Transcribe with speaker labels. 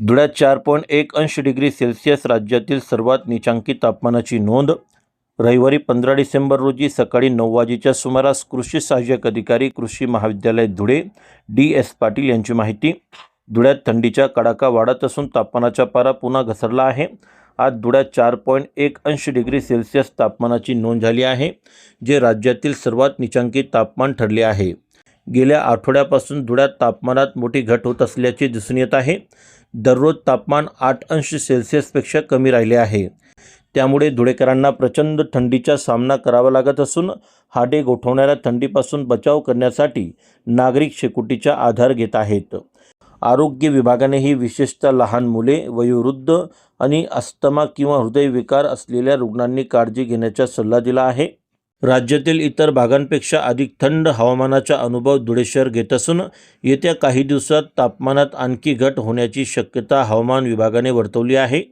Speaker 1: धुळ्यात चार पॉईंट एक अंश डिग्री सेल्सिअस राज्यातील सर्वात निचांकी तापमानाची नोंद. रविवारी पंधरा डिसेंबर रोजी सकाळी नऊ वाजेच्या सुमारास कृषी सहाय्यक अधिकारी कृषी महाविद्यालय धुळे डी एस पाटील यांची माहिती. धुळ्यात थंडीचा कडाका वाढत असून तापमानाचा पारा पुन्हा घसरला आहे. आज धुळ्यात चार पॉईंट एक अंश डिग्री सेल्सिअस तापमानाची नोंद झाली आहे जे राज्यातील सर्वात निचांकी तापमान ठरले आहे. गेल्या आठवड्यापासून धुळ्यात तापमानात मोठी घट होत असल्याचे दिसून येत आहे. दररोज तापमान आठ अंश सेल्सिअसपेक्षा कमी राहिले आहे. त्यामुळे धुळेकरांना प्रचंड थंडीचा सामना करावा लागत असून हाडे गोठवणाऱ्या थंडीपासून बचाव करण्यासाठी नागरिक शेकोटीचा आधार घेत आहेत. आरोग्य विभागानेही विशेषतः लहान मुले वयोवृद्ध आणि अस्थमा किंवा हृदयविकार असलेल्या रुग्णांनी काळजी घेण्याचा सल्ला दिला आहे. राज्यातील इतर भागांपेक्षा अधिक थंड हवामानाचा अनुभव धुळे शहर घेत असून येत्या काही दिवसात तापमानात आणखी घट होण्याची शक्यता हवामान विभागाने वर्तवली आहे.